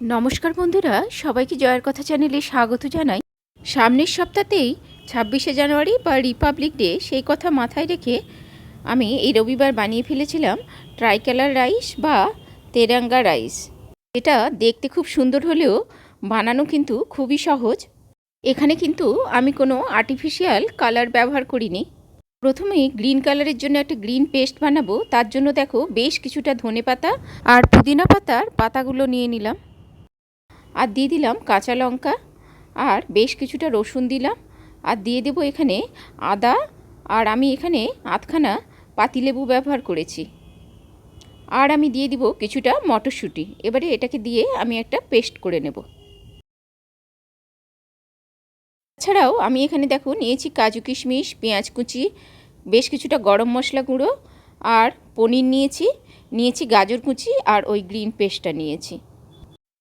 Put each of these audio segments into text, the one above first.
নমস্কার বন্ধুরা, সবাইকে জয়ের কথা চ্যানেলে স্বাগত জানাই। সামনের সপ্তাহতেই ছাব্বিশে জানুয়ারি বা রিপাবলিক ডে, সেই কথা মাথায় রেখে আমি এই রবিবার বানিয়ে ফেলেছিলাম ট্রাইকালার রাইস বা তেরাঙ্গা রাইস। এটা দেখতে খুব সুন্দর হলেও বানানো কিন্তু খুবই সহজ। এখানে কিন্তু আমি কোনো আর্টিফিশিয়াল কালার ব্যবহার করিনি। প্রথমেই গ্রিন কালারের জন্য একটা গ্রিন পেস্ট বানাবো, তার জন্য দেখো বেশ কিছুটা ধনে পাতা আর পুদিনা পাতার পাতাগুলো নিয়ে নিলাম। আর দিয়ে দিলাম কাঁচা লঙ্কা আর বেশ কিছুটা রসুন দিলাম আর দিয়ে দেবো এখানে আদা আর আমি এখানে আধখানা পাতিলেবু ব্যবহার করেছি। আর আমি দিয়ে দিব কিছুটা মটরশুঁটি। এবারে এটাকে দিয়ে আমি একটা পেস্ট করে নেব। এছাড়াও আমি এখানে দেখো নিয়েছি কাজু কিশমিশ, পেঁয়াজ কুচি, বেশ কিছুটা গরম মশলা গুঁড়ো আর পনির নিয়েছি নিয়েছি গাজর কুচি আর ওই গ্রিন পেস্টটা নিয়েছি।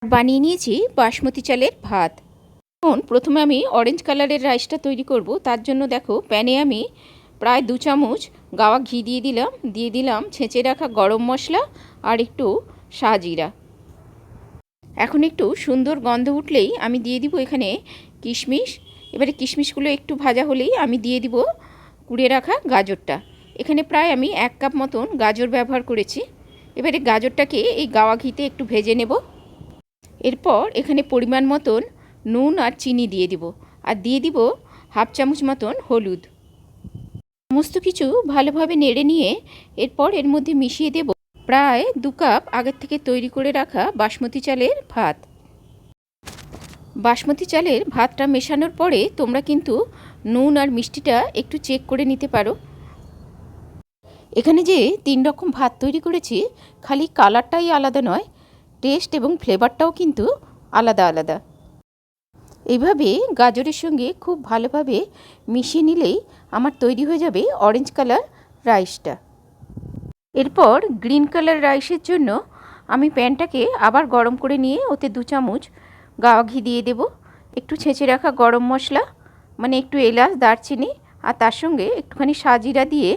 বানিয়ে নিয়েছি বাসমতি চালের ভাত। এখন প্রথমে আমি অরেঞ্জ কালারের রাইসটা তৈরি করব। তার জন্য দেখো প্যানে আমি প্রায় দু চামচ গাওয়া ঘি দিয়ে দিলাম। দিয়ে দিলাম ছেঁচে রাখা গরম মশলা আর একটু সাজিরা এখন একটু সুন্দর গন্ধ উঠলেই আমি দিয়ে দিব এখানে কিশমিশ। এবারে কিশমিশগুলো একটু ভাজা হলেই আমি দিয়ে দিব কুড়িয়ে রাখা গাজরটা। এখানে প্রায় আমি এক কাপ মতন গাজর ব্যবহার করেছি। এবারে গাজরটাকে এই গাওয়া ঘিতে একটু ভেজে নেব। এরপর এখানে পরিমাণ মতন নুন আর চিনি দিয়ে দিব। আর দিয়ে দিব হাফ চামচ মতন হলুদ। সমস্ত কিছু ভালোভাবে নেড়ে নিয়ে এরপর এর মধ্যে মিশিয়ে দেব প্রায় দু কাপ আগের থেকে তৈরি করে রাখা বাসমতি চালের ভাত। বাসমতি চালের ভাতটা মেশানোর পরে তোমরা কিন্তু নুন আর মিষ্টিটা একটু চেক করে নিতে পারো। এখানে যে তিন রকম ভাত তৈরি করেছি, খালি কালারটাই আলাদা নয় টেস্ট এবং ফ্লেভারটাও কিন্তু আলাদা আলাদা। এইভাবে গাজরের সঙ্গে খুব ভালোভাবে মিশিয়ে নিলেই আমার তৈরি হয়ে যাবে অরেঞ্জ কালার রাইসটা এরপর গ্রিন কালার রাইসের জন্য আমি প্যানটাকে আবার গরম করে নিয়ে ওতে দু চামচ গাওয়া ঘি দিয়ে দেব। একটু ছেঁচে রাখা গরম মশলা মানে একটু এলাচ, দারচিনি আর তার সঙ্গে একটুখানি সাজিরা দিয়ে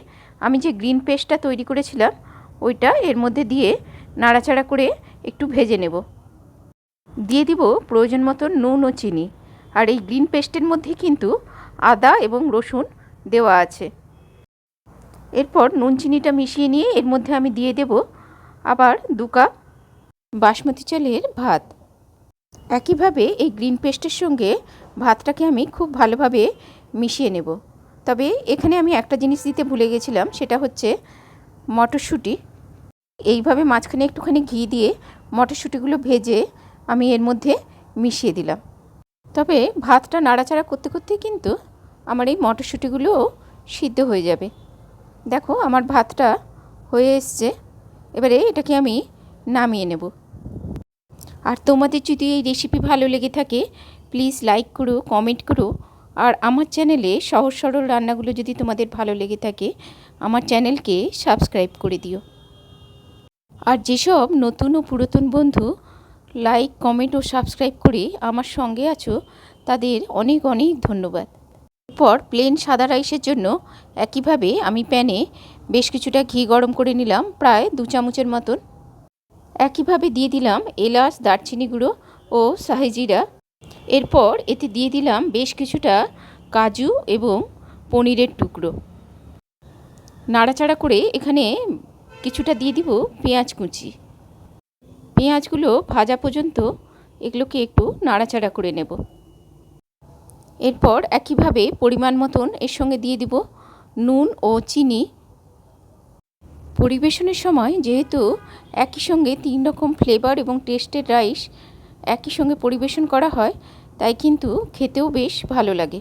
আমি যে গ্রিন পেস্টটা তৈরি করেছিলাম, ওইটা এর মধ্যে দিয়ে নাড়াচাড়া করে একটু ভেজে নেব। দিয়ে দিব প্রয়োজন মতো নুন ও চিনি। আর এই গ্রিন পেস্টের মধ্যে কিন্তু আদা এবং রসুন দেওয়া আছে। এরপর নুন চিনিটা মিশিয়ে নিয়ে এর মধ্যে আমি দিয়ে দেব আবার দু কাপ বাসমতি চালের ভাত। একইভাবে এই গ্রিন পেস্টের সঙ্গে ভাতটাকে আমি খুব ভালোভাবে মিশিয়ে নেব। তবে এখানে আমি একটা জিনিস দিতে ভুলে গেছিলাম, সেটা হচ্ছে মটরশুঁটি। এইভাবে মাঝখানে একটুখানি ঘি দিয়ে মটরশুঁটিগুলো ভেজে আমি এর মধ্যে মিশিয়ে দিলাম। তবে ভাতটা নাড়াচাড়া করতে করতে কিন্তু আমার এই মটরশুঁটিগুলোও সিদ্ধ হয়ে যাবে। দেখো আমার ভাতটা হয়ে এসছে। এবারে এটাকে আমি নামিয়ে নেব। আর তোমাদের যদি এই রেসিপি ভালো লেগে থাকে প্লিজ লাইক করো কমেন্ট করো। আর আমার চ্যানেলে সহজ সরল রান্নাগুলো যদি তোমাদের ভালো লেগে থাকে, আমার চ্যানেলকে সাবস্ক্রাইব করে দিও। আর যেসব নতুন ও পুরাতন বন্ধু লাইক কমেন্ট ও সাবস্ক্রাইব করে আমার সঙ্গে আছো, তাদের অনেক অনেক ধন্যবাদ। এরপর প্লেন সাদা রাইসের জন্য একইভাবে আমি প্যানে বেশ কিছুটা ঘি গরম করে নিলাম, প্রায় দু চামচের মতন। একইভাবে দিয়ে দিলাম এলাচ, দারচিনি গুঁড়ো ও সাহেজিরা এরপর এতে দিয়ে দিলাম বেশ কিছুটা কাজু এবং পনিরের টুকরো। নাড়াচাড়া করে এখানে কিছুটা দিয়ে দিব পেঁয়াজ কুচি। পেঁয়াজগুলো ভাজা পর্যন্ত এগুলোকে একটু নাড়াচাড়া করে নেব। এরপর একইভাবে পরিমাণ মতন এর সঙ্গে দিয়ে দিব নুন ও চিনি। পরিবেশনের সময় যেহেতু একই সঙ্গে তিন রকম ফ্লেভার এবং টেস্টের রাইস একই সঙ্গে পরিবেশন করা হয়, তাই কিন্তু খেতেও বেশ ভালো লাগে।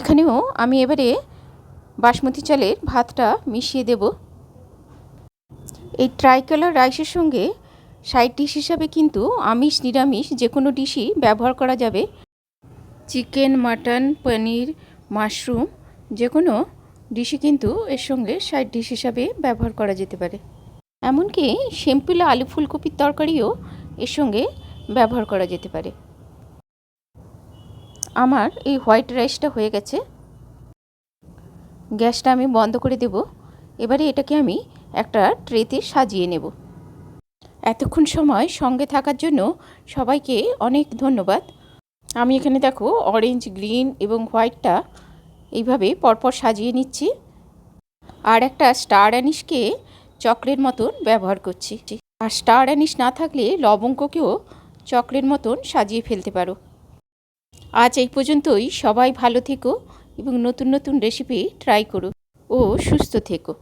এখানেও আমি এবারে বাসমতি চালের ভাতটা মিশিয়ে দেব। এই ট্রাইকালার রাইসের সঙ্গে সাইড ডিশ হিসাবে কিন্তু আমিষ, নিরামিষ যে কোনো ডিশই ব্যবহার করা যাবে। চিকেন মাটন পনির মাশরুম যে কোনো ডিশই কিন্তু এর সঙ্গে সাইড ডিশ হিসাবে ব্যবহার করা যেতে পারে। এমনকি সিম্পল আলু ফুলকপির তরকারিও এর সঙ্গে ব্যবহার করা যেতে পারে। আমার এই হোয়াইট রাইসটা হয়ে গেছে। গ্যাসটা আমি বন্ধ করে দেব। এবারে এটাকে আমি একটা ট্রেতে সাজিয়ে নেব। এতক্ষণ সময় সঙ্গে থাকার জন্য সবাইকে অনেক ধন্যবাদ। আমি এখানে দেখো অরেঞ্জ গ্রিন এবং হোয়াইটটা এইভাবে পরপর সাজিয়ে নিচ্ছি। আর একটা স্টার অ্যানিশকে চক্রের মতন ব্যবহার করছি। আর স্টার অ্যানিশ না থাকলে লবঙ্গকেও চক্রের মতন সাজিয়ে ফেলতে পারো। আজ এই পর্যন্তই। সবাই ভালো থেকো এবং নতুন নতুন রেসিপি ট্রাই করো। ও সুস্থ থেকো।